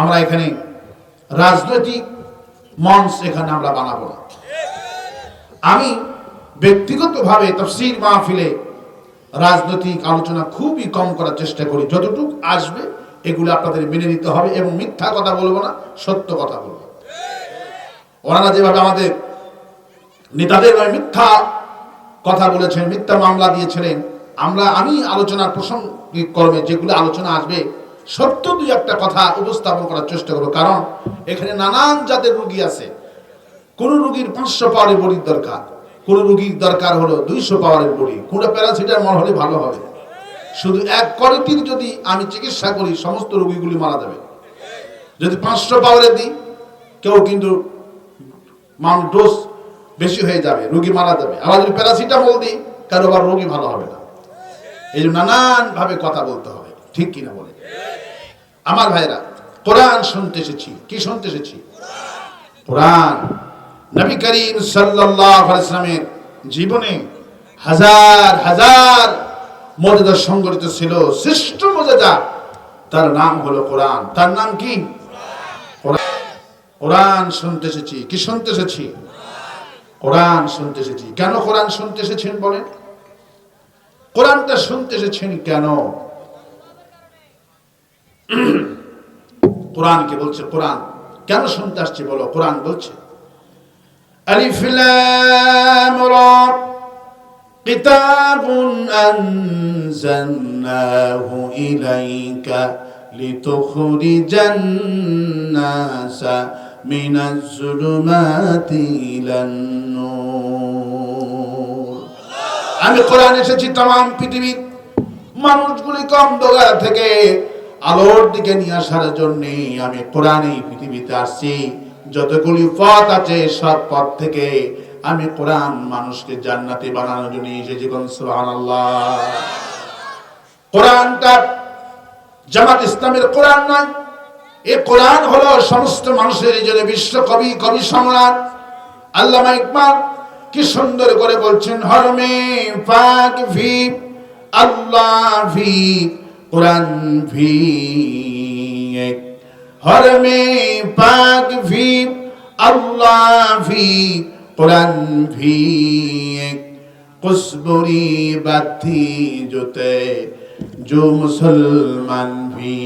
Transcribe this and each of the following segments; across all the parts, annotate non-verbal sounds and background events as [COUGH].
আমরা এখানে রাজনৈতিক মঞ্চ এখানে আমরা বানাবো না। আমি ব্যক্তিগতভাবে তফসির মাহফিলে রাজনৈতিক আলোচনা খুবই কম করার চেষ্টা করি। যতটুকু আসবে, এগুলো আপনাদের মেনে নিতে হবে এবং মিথ্যা কথা বলব না, সত্য কথা বলব। ওনারা যেভাবে আমাদের নেতাদের মিথ্যা কথা বলেছেন, মিথ্যা মামলা দিয়েছিলেন, আমরা আমি আলোচনার কর্মে যেগুলো আলোচনা আসবে সত্য দুই একটা কথা উপস্থাপন করার চেষ্টা করব। কারণ এখানে নানান জাতের রুগী আছে। কোন রুগীর পাঁচশো পাওয়ারের বড়ির দরকার। কোন রুগীর দরকার হলো দুইশো পাওয়ারের বড়ি। কোনটা প্যারাসিটামল হলে ভালো হবে। শুধু এক কোয়ালিটির যদি আমি চিকিৎসা করি, সমস্ত রুগীগুলি মারা যাবে। যদি পাঁচশো পাওয়ারে দিই, কেউ কিন্তু মান ডোজ বেশি হয়ে যাবে, রুগী মারা যাবে। আবার যদি প্যারাসিটামল দিই, কারও আবার রোগী ভালো হবে না। এই জন্য নানান ভাবে কথা বলতে হবে। ঠিক কিনা বলে আমার ভাইরা, কোরআন শুনতে এসেছি। কি শুনতে এসেছি? কোরআন। নবী করিম সাল্লামের জীবনে হাজার হাজার মর্যাদা সংগঠিত ছিল, শ্রেষ্ঠ মর্যাদা। তার নাম হলো কোরআন। তার নাম কি? কোরআন শুনতে এসেছি। কি শুনতে এসেছি? কোরআন শুনতে এসেছি। কেন কোরআন শুনতে এসেছেন বলেন? কোরআনটা শুনতে এসেছেন কেন? [CLEARS THROAT] কোরআনকে বলছে, কোরআন। কেন শুনতে আসছি বলো? কোরআন বলছে আমি কোরআন এসেছি, তাম, পৃথিবীর মানুষগুলিকে অন্ধকার থেকে আলোর দিকে নিয়ে আসার জন্য আমি কোরআন পৃথিবীতে আসছি। যতগুলি পথ আছে, সব পথ থেকে আমি কোরআন মানুষকে জান্নাতি বানানোর জন্য এসেছি সুবহানাল্লাহ। কোরআনটা জামাত ইসলামের কোরআন নয়। এ কোরআন হলো সমস্ত মানুষের জন্য বিশ্ব কবি কবি সম্রাট আল্লামা ইকবাল। কি সুন্দর করে বলছেন, হরমে পাক ভি আল্লাহ ভি কোরআন ভি এক হরমে পাক ভি, আল্লাহ ভি, কোরআন ভি এক কুসবুরি বাথি জোতে जो মুসলমান ভি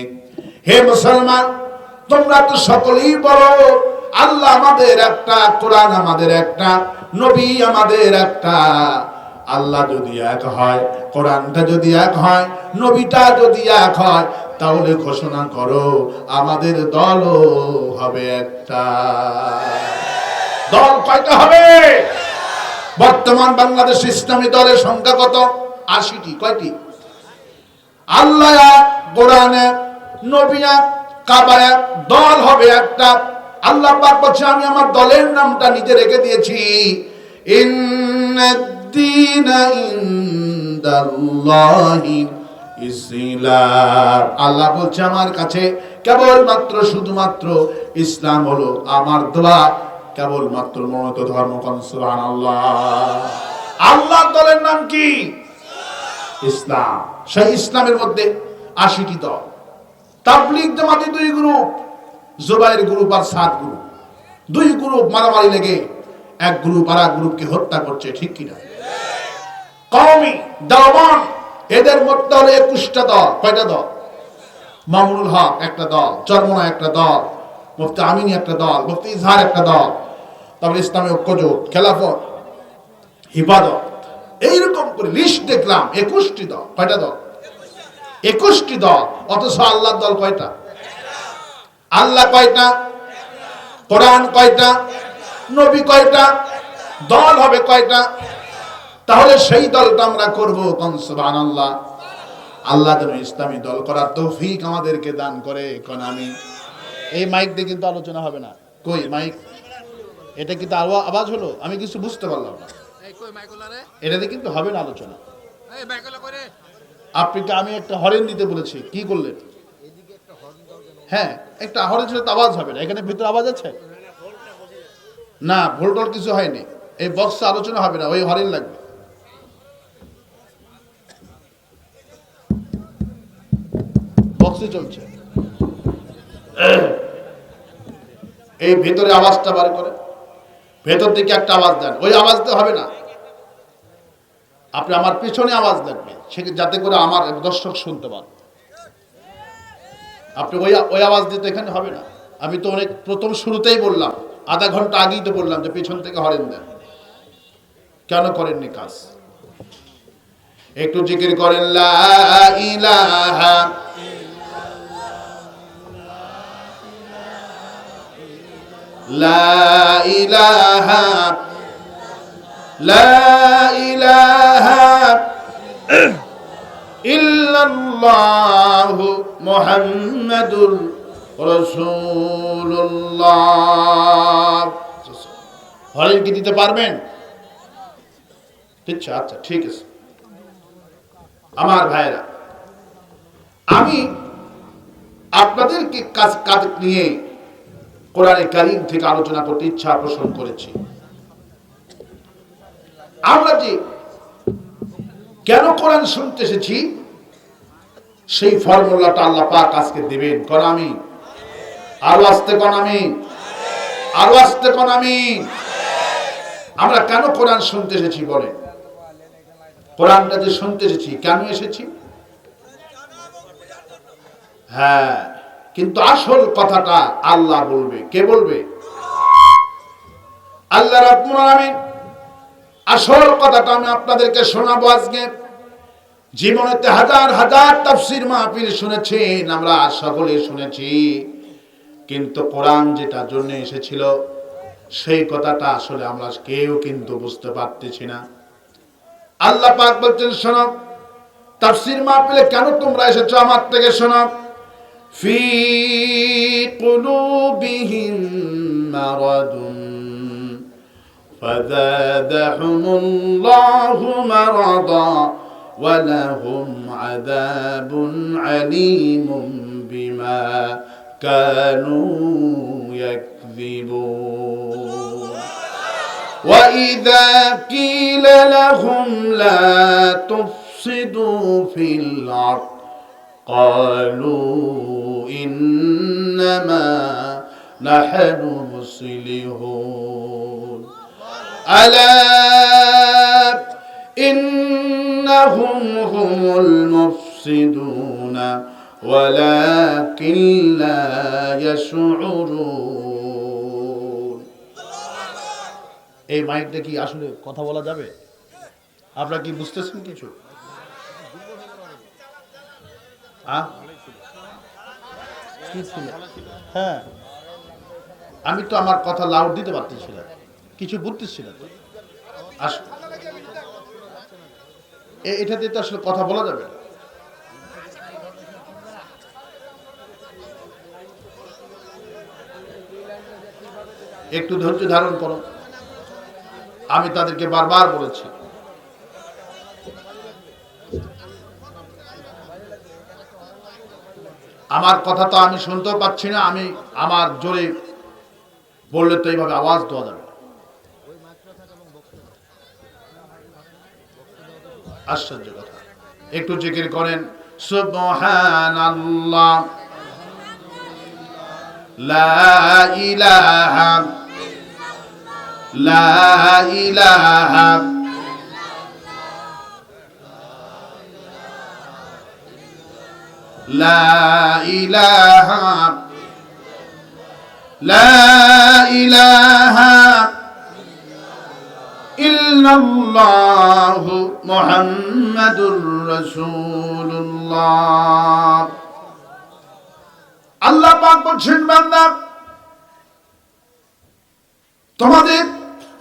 এক হে মুসলমান, তোমরা তো সকলেই বলো আল্লাহ আমাদের একটা, কোরআন আমাদের একটা, নবী আমাদের একটা। আল্লাহ যদি এক হয় কোরআনটা যদি এক হয় নবীটা যদি এক হয় তাহলে ঘোষণা করো আমাদের দলও হবে একটা। দল কয়টা হবে? বর্তমান বাংলাদেশ ইসলামী দলের সংখ্যা কত? আশিটি কয়টি? আল্লাহ কোরআন এক, নবী এক, কাবা এক, দল হবে একটা। আল্লাহ পাক বলছে আমি আমার দলের নামটা নিজে রেখে দিয়েছি। ইন্নাদ্দীনা ইনদাল্লাহি ইসলাম আল্লাহ বলছে আমার কাছে কেবলমাত্র শুধুমাত্র ইসলাম হলো আমার দোয়া, কেবলমাত্র মনোনীত ধর্ম কনসুরান আল্লাহ আল্লাহ দলের নাম কি? ইসলাম। সেই ইসলামের মধ্যে আশিটি দল। তাবলিগ জামাতে দুই গ্রুপ, জুবাইর গ্রুপ আর সাত গ্রুপ। দুই গ্রুপ মারামারি লেগে এক গ্রুপ আর এক গ্রুপকে হত্যা করছে, ঠিক কিনা? কওমি, দাওয়ান, এদের মধ্যে হলো একুশটা দল। কয়টা দল? মামুনুল হক একটা দল চরমনা একটা দল, মুফতি আমিনী একটা দল, মুফতি ইজহার একটা দল, তারপরে ইসলামী ঐক্যজোট, খেলাফত, হিফাজত। এইরকম করে লিস্ট দেখলাম, একুশটি দল। কয়টা দল? একুশটি দল, অথচ আল্লাহর দল কয়টা? আল্লাহ কয়টা? কোরআন কয়টা? নবী কয়টা? দল হবে কয়টা? তাহলে সেই দলটা আমরা করব কনসবান আল্লাহ আল্লাহ যেন ইসলামী দল করার তৌফিক আমাদেরকে দান করে কোন আমি? এই মাইক দিয়ে কিন্তু আলোচনা হবে না। কই মাইক এটা কিন্তু আওয়া- আওয়াজ হলো? আমি কিছু বুঝতে পারলাম না। এটাতে কিন্তু হবে না আলোচনা। আপনাকে আমি একটা হরেন দিতে বলেছি। কি করলেন? হ্যাঁ একটা হরেন ছিল তো আওয়াজ হবে না। এখানে ভিতরে আওয়াজ আছে? না ভোল্টল কিছু হয়নি। এই বক্সে আলোচনা হবে না ওই হরেন লাগবে। বক্সে চলছে। এই ভেতরে আওয়াজটা বার করে। ভেতর থেকে একটা আওয়াজ দেন। ওই আওয়াজ দিয়ে হবে না। আপনি আমার পিছনে আওয়াজ দেখবেন। সে যাতে করে আমার দর্শক শুনতে পান আপনি ওই ওই আওয়াজ দিতে এখানে হবে না। আমি তো অনেক, প্রথম শুরুতেই বললাম। আধা ঘণ্টা আগেই তো বললাম যে পিছন থেকে হরেন দেন। কেন করেননি কাজ? একটু জিকির করেন, লা ইলাহা লা ইলাহা লা ইলাহা ইল্লাল্লাহু মুহাম্মাদুর রাসূলুল্লাহ। হরেন কি দিতে পারবেন? আচ্ছা আচ্ছা ঠিক আছে। আমার ভাইরা আমি আপনাদেরকে কাজ কাজ নিয়ে কোরআনে কারিম থেকে আলোচনা করতে ইচ্ছা পোষণ করেছি। আমরা যে কেন কোরআন শুনতে এসেছি, সেই ফর্মুলাটা আল্লাহ পাক আজকে দেবেন। কোন আমি? আরও আসতে কোন আমি? আরও আসতে কোন আমি? আমরা কেন কোরআন শুনতে এসেছি বলে? কোরআনটা যে শুনতে এসেছি, কেন এসেছি? হ্যাঁ কিন্তু আসল কথাটা আল্লাহ বলবে। কে বলবে? আল্লাহ রাব্বুল আসল কথাটা আমি আপনাদেরকে শোনাবো আজকে। জীবনেতে হাজার হাজার তাফসির মাহফিল শুনেছেন, আমরা সকলে শুনেছি। কিন্তু কোরআন যেটা জন্য এসেছিল, সেই কথাটা আসলে আমরা কেউ কিন্তু বুঝতে পারতেছি না। আল্লাহ পাক বলছেন, শোনো, তাফসির মাহফিলে কেন তোমরা এসেছ আমার থেকে শোনো? في قلوبهم مرض فزادهم الله مرضا ولهم عذاب عليم بما كانوا يكذبون. وإذا قيل لهم لا تفسدوا في الأرض قالوا إنما نحن مصلحون ألا إنهم هم المفسدون ولكن لا يشعرون এই মাইকটা কি আসলে কথা বলা যাবে আপনারা কি বুঝতেছেন কিছু আহ? কি ছিল? হ্যাঁ। আমি তো আমার কথা লাউড দিতে পারতেছি না কিছু বুঝতেছি না তো। আস- এ- এটাতে তো আসলে কথা বলা যাবে না। একটু ধৈর্য ধারণ করো। আমি তাদেরকে বারবার বলেছি। আমার কথা তো আমি শুনতেও পাচ্ছি না, আমি আমার জোরে বললে তো এইভাবে আওয়াজ দেওয়া যাবে আশ্চর্য কথা। একটু জিকির করেন, সুবহানাল্লাহ, লা ইলাহা লা ইলাহা আল্লাহ পাক বলছেন, বান্দা, তোমাদের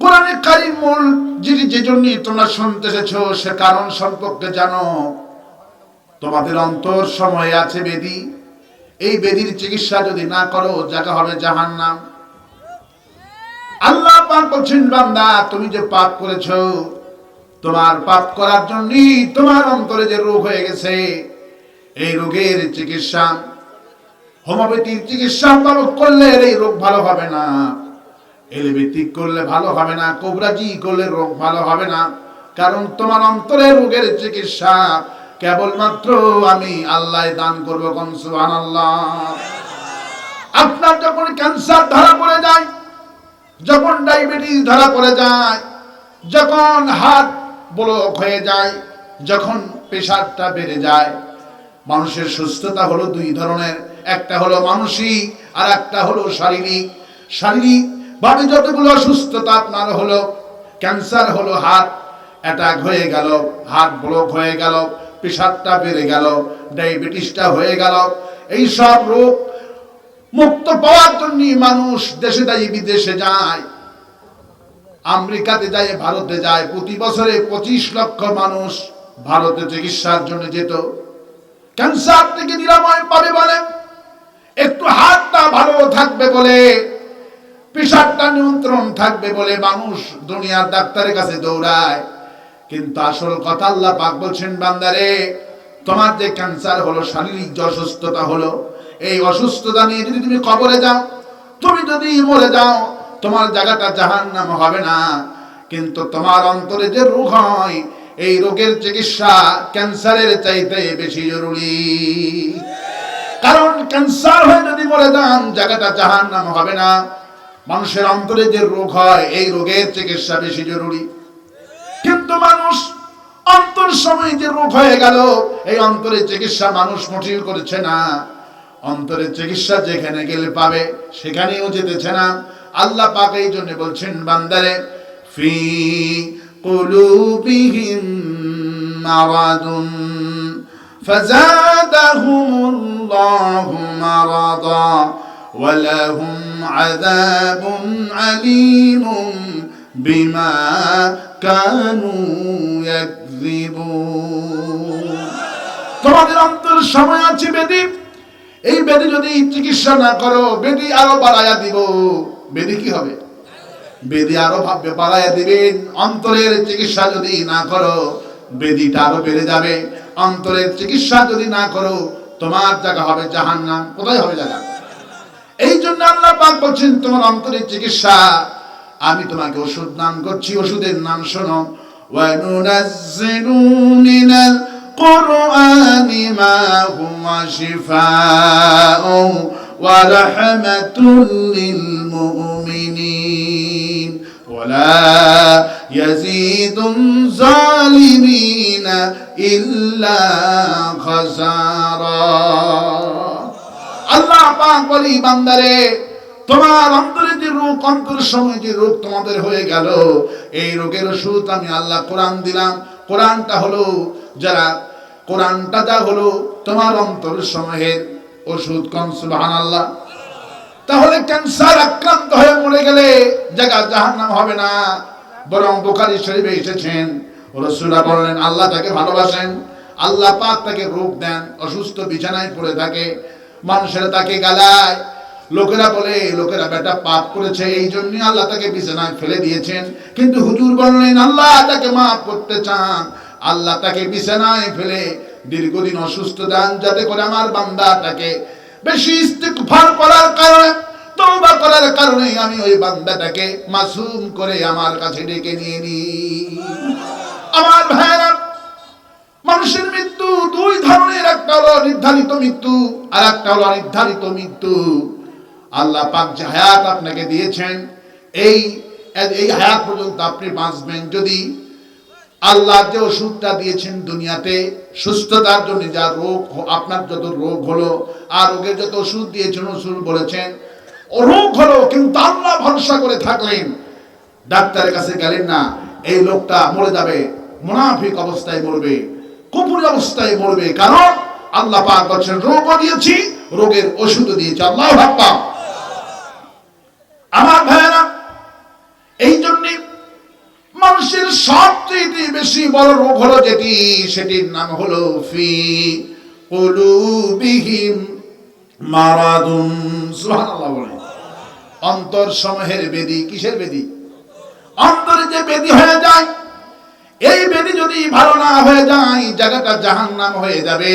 কোরআনে কারিম মূল যিনি যে জন্য তোমরা শুনতে এসেছ, সে কারণ সম্পর্কে জানো। তোমাদের অন্তর সময় আছে বেদি। এই বেদির চিকিৎসা যদি না করো জায়গা হবে জাহান্নাম। আল্লাহ পাক বলছেন, বান্দা, তুমি যে পাপ করেছ, তোমার পাপ করার জন্যই তোমার অন্তরে যে রোগ হয়ে গেছে, এই রোগের চিকিৎসা, হোমিওপ্যাথির চিকিৎসা ভালো করলে এই রোগ ভালো হবে না। এলোপ্যাথিক করলে ভালো হবে না, কোবরাজি করলে রোগ ভালো হবে না, কারণ তোমার অন্তরে রোগের চিকিৎসা কেবলমাত্র আমি আল্লাহ দান করব কনসুহান আল্লাহ আপনার যখন ক্যান্সার ধরা পড়ে যায়, যখন ডায়াবেটিস ধরা পড়ে যায়, যখন হাত ব্লক হয়ে যায়, যখন প্রেশারটা বেড়ে যায়, মানুষের সুস্থতা হলো দুই ধরনের। একটা হলো মানসিক, আর একটা হলো শারীরিক। শারীরিক ভাবে যতগুলো সুস্থতা আপনার হলো, ক্যান্সার হলো, হার্ট অ্যাটাক হয়ে গেল হাত ব্লক হয়ে গেল প্রেশারটা বেড়ে গেল, ডায়াবেটিসটা হয়ে গেল। এই সব রোগ মুক্ত পাওয়ার জন্য মানুষ দেশে যায়, বিদেশে যায়। আমেরিকাতে যায়, ভারতে যায়। প্রতি বছরে পঁচিশ লক্ষ মানুষ ভারতে চিকিৎসার জন্য যেত। ক্যান্সার থেকে নিরাময় পাবে বলে, একটু হাতটা ভালো থাকবে বলে প্রেশারটা নিয়ন্ত্রণ থাকবে বলে মানুষ দুনিয়ার ডাক্তারের কাছে দৌড়ায়। কিন্তু আসল কথা আল্লাহ পাক বলছেন, বান্দারে তোমার যে ক্যান্সার হলো, শারীরিক যে অসুস্থতা হলো, এই অসুস্থতা নিয়ে যদি তুমি কবরে যাও, তুমি যদি মরে যাও, তোমার জায়গাটা জাহান নাম হবে না। কিন্তু তোমার অন্তরে যে রোগ হয়, এই রোগের চিকিৎসা ক্যান্সারের চাইতে বেশি জরুরি। কারণ ক্যান্সার হয়ে যদি মরে যান, জায়গাটা জাহান নাম হবে না। মানুষের অন্তরে যে রোগ হয়, এই রোগের চিকিৎসা বেশি জরুরি। কিন্তু মানুষ অন্তর সময় যে রোগ হয়ে গেল, এই অন্তরে চিকিৎসা মানুষ মোটিল করেছে না। অন্তরের চিকিৎসা যেখানে গেলে পাবে, সেখানেও যেতেছে না। আল্লাহ পাক এই জন্য বলছেন, বান্দারে, ফি কুলুবিহিম মারাদুন, ফাজাদাহুমুল্লাহু মারাদা, ওয়ালাহুম আযাবুন আলীমুম বিমা তোমাদের অন্তর সময় আছে বেদি। এই বেদি যদি চিকিৎসা না করো, বেদি আরও বাড়াইয়া দিব। বেদি কি হবে? বেদি আরও ভাববে, বাড়াইয়া দিবেন অন্তরের চিকিৎসা যদি না করো, বেদিটা আরও বেড়ে যাবে। অন্তরের চিকিৎসা যদি না করো, তোমার জায়গা হবে জাহান্নাম। কোথায় হবে জায়গা? এই জন্য আল্লাহ পাক বলছেন, তোমার অন্তরের চিকিৎসা আমি তোমাকে ওষুধ নাম করছি ওষুধের নাম শোনো القرآن ما هو شفاء ورحمة للمؤمنين ولا يزيد الظالمين إلا خسارا الله পাক বলি বান্দারে তোমার অন্তরে যে রোগ, অন্তর সময় যে রোগ তোমাদের হয়ে গেল, এই রোগের ওষুধ আমি আল্লাহ কোরআন দিলাম। কোরআনটা হলো, যারা কোরআনটা যা হলো, তোমার অন্তর সময়ের ওষুধ সুবহান আল্লাহ তাহলে ক্যান্সার আক্রান্ত হয়ে মরে গেলে জায়গা জাহান্নাম হবে না। বরং বোখারি শরীফে এসেছেন রসুলা বললেন, আল্লাহ তাকে ভালোবাসেন, আল্লাহ পাক তাকে রোগ দেন, অসুস্থ বিছানায় পড়ে থাকে, মানুষেরা তাকে গালায় লোকেরা বলে, লোকেরা বেটা পাপ করেছে এই জন্য আল্লাহ তাকে বিছানায় ফেলে দিয়েছেন। কিন্তু হুজুর বললেন, আল্লাহ তাকে মাফ করতে চান। আল্লাহ তাকে বিছানায় ফেলে দীর্ঘদিন অসুস্থ দেন যাতে করে আমার বান্দাটাকে বেশি ইস্তিগফার করার কারণে, তওবা করার কারণে আমি ওই বান্দাটাকে মাসুম করে আমার কাছে ডেকে নিয়ে নি। আমার ভাইরা মানুষের মৃত্যু দুই ধরনের, একটা হলো নির্ধারিত মৃত্যু আর একটা হলো অনির্ধারিত মৃত্যু। আল্লাহ পাক যে হায়াত আপনাকে দিয়েছেন, এই এই হায়াত পর্যন্ত আপনি বাঁচবেন যদি আল্লাহ যে ওষুধটা দিয়েছেন দুনিয়াতে, সুস্থতার জন্য যা রোগ আপনার যত রোগ হলো, আর রোগের যত ওষুধ দিয়েছেন, ওষুধ বলেছেন রোগ হলো, কিন্তু আল্লাহ ভরসা করে থাকলেন। ডাক্তারের কাছে গেলেন না, এই লোকটা মরে যাবে, মুনাফিক অবস্থায় মরবে কুপুরি অবস্থায় মরবে, কারণ আল্লাহ পাক বলছেন, রোগও দিয়েছি, রোগের ওষুধও দিয়েছি, আল্লাহ ভাব্বা আমার ভাইয়েরা, এই জন্য মানুষের সবচেয়ে বেশি বড় রোগ হলো যেটি, সেটির নাম হলো ফি কুলুবিহিম মারাদুন। অন্তর সমূহের বেদি, কিসের বেদি? অন্তরে যে বেদি হয়ে যায়, এই বেদি যদি ভালো না হয়ে যায়, জায়গাটা জাহান নাম হয়ে যাবে।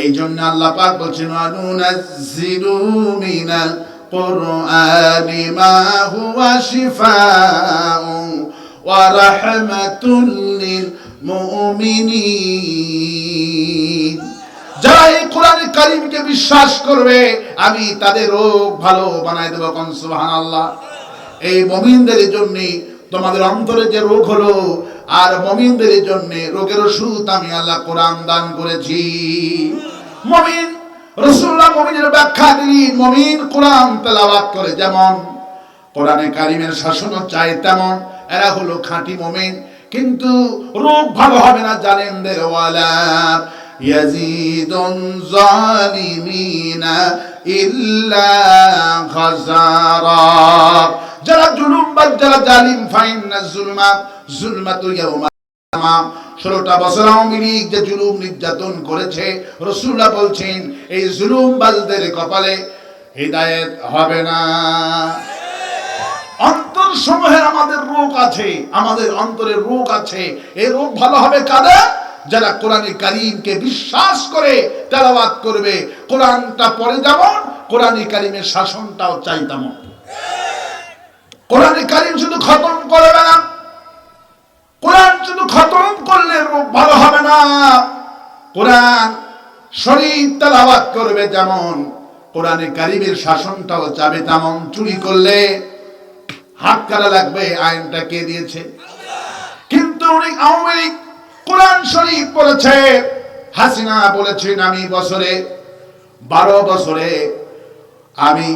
এই জন্য আল্লাহ পাক বলছেন অনুনাজ্জিলু মিনাল হুয়া শিফাউ ওয়া রাহমাতুল লিল মুমিনিন যারা এই কোরআন কারিমকে বিশ্বাস করবে, আমি তাদের রোগ ভালো বানাই দেবো কোন সুবহানাল্লাহ। এই মমিনদের জন্য তোমাদের অন্তরে যে রোগ হলো, আর মমিনদের জন্য রোগের ওষুধ আমি আল্লাহ কোরআন দান করেছি। মমিন রসুল্লাহ মমিনের ব্যাখ্যা দিলি, মমিন কোরআন তেলাওয়াত করে যেমন, কোরআনে কারিমের শাসনও চায় তেমন, এরা হলো খাঁটি মমিন, কিন্তু রোগ ভালো হবে না জানেন দেওয়ালা ইয়াজিদুন জালিমিনা ইল্লা খাসারা। যারা জুলুম বা যারা জালিম, ফাইন্না জুলমা জুলমাতু ইয়াউমা। ষোলোটা বছর আওয়ামী লীগ যে জুলুম নির্যাতন করেছে রসুল্লাহ বলছেন, এই কপালে হৃদায়ত হবে না। অন্তর সমূহের আমাদের রোগ আছে, আমাদের অন্তরের রোগ আছে। এই রোগ ভালো হবে কাদের? যারা কোরআনে কারিমকে বিশ্বাস করে তেলাওয়াত করবে। কোরআনটা পড়ে যেমন, কোরআনে কারিমের শাসনটাও চাই তেমন। কোরআনে কারিম শুধু খতম করবে না শুধু খতম করলে রোগ ভালো হবে না। কোরআন শরীর তেলাওয়াত করবে যেমন, কোরআনে কারিমের শাসনটাও চাবে তেমন। চুরি করলে হাত কাটা লাগবে, আইনটা কে দিয়েছে? কিন্তু আওয়ামী লীগ, কোরআন শরীফ বলেছে, হাসিনা বলেছেন, আমি বছরে বারো বছরে আমি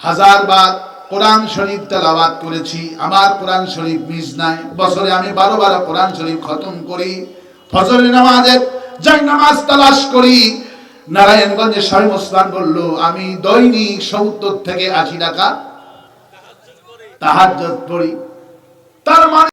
হাজার বার কোরআন শরীফ তেলাওয়াত করেছি। আমার কোরআন শরীফ মিস নাই। বছরে আমি বারো বারো কোরআন শরীফ খতম করি। ফজরের নামাজের যাই নামাজ তালাশ করি নারায়ণগঞ্জে শাহী মুসলান বলল, আমি দৈনিক সত্তর থেকে আশি টাকা তাহার পড়ি। তার মানে